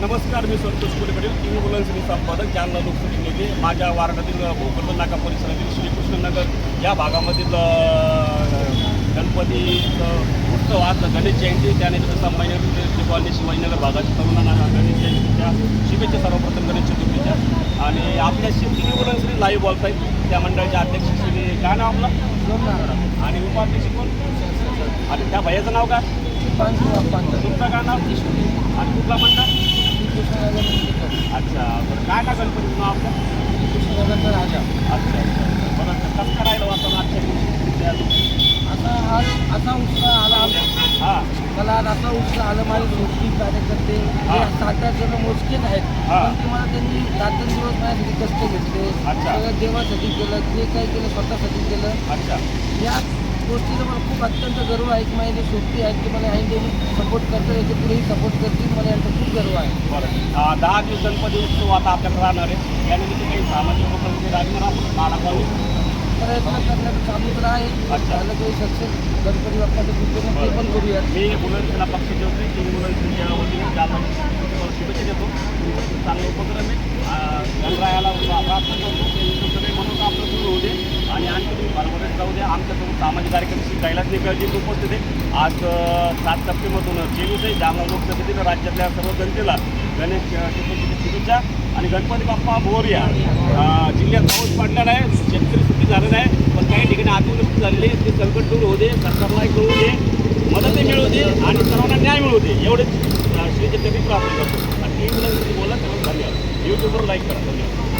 नमस्कार मी Santosh Kulkarni T V संपादक जालना लोकसभा नेते. माझ्या वार्डातील भोकरदन नाका परिसरातील श्रीकृष्णनगर या भागामधील गणपती गणपतीचं उत्सव आज गणेश जयंती त्यानंतर संभाजीनगर कॉलनी शिवाजीनगर भागाच्या तरुणांना गणेश जयंतीच्या शुभेच्छा सर्वप्रथम गणेश चतुर्थीच्या. आणि आपल्या टी व्ही मुलांसाठी लाईव्ह बोलत त्या मंडळाचे अध्यक्ष श्री काय नाव आपलं. आणि उपाध्यक्ष कोण? आणि त्या भयाचं नाव काय? तुमचं काय नाव? आणि कुठला मंडळ अच्छा बरं. काय काय गणपतीचं नाव आपलं? राजा अच्छा अच्छा. बरं कसं करायला वाटतं आजच्या दिवशी? असा आज असा उत्साह आला हां. मला आज असा उत्साह आला माझे गोष्टी कार्यकर्ते सात आठ जण मोजकेच आहेत. हा. पण ते मला त्यांनी रात्रंदिवस माझ्यासाठी कष्ट घेतले. अच्छा. सगळं देवासाठी केलं जे काही केलं स्वतःसाठी केलं. अच्छा. या गोष्टीचा मला खूप अत्यंत गर्व आहे की माझे सोबती आहेत की मला आई सपोर्ट करतात याच्या पुढेही सपोर्ट करतील मला यांचा खूप गर्व आहे. बरं. दहा दिवस गणपती उत्सव आता आपल्याकडे राहणार आहे. त्यानिमित्त काही सामाजिक उपक्रम राजमार प्रयत्न करण्याचं चालू तर आहे. झालं काही सक्सेस गणपती बाप्पाच्या कृपेनं ते पण करूयात. मी मुलांना पक्ष ठेवतो की मुलांच्या वतीने शुभेच्छा देतो. चांगलं उपक्रम आहे. गणरायाला प्रार्थना करतो की तुमचं काही मनोकामना पूर्ण होऊ दे आणि आणखी आता उद्या जाऊ द्या सामाजिक कार्यक्रम श्री कैलास निकळजी उपस्थित आहे. आज सात सप्टेंबरतून तेवीस आहे जालना लोकसभेतील राज्यातल्या सर्व जनतेला गणेश चतुर्थीची शुभेच्छा आणि गणपती बाप्पा बोरिया जिल्ह्यात पाऊस पडलेला आहे. शेतकरी सुट्टी झालेला आहे पण काही ठिकाणी अतिवृष्टी झालेली आहे. ते संकट दूर होऊ दे सरकारला कळू दे मदतही मिळू दे आणि सर्वांना न्याय मिळू दे. एवढेच श्रीचे कधी प्राप्त करतो. आणि टी व्हीला बोला तेव्हा धन्यवाद. यूट्यूबवर लाईक करा. धन्यवाद.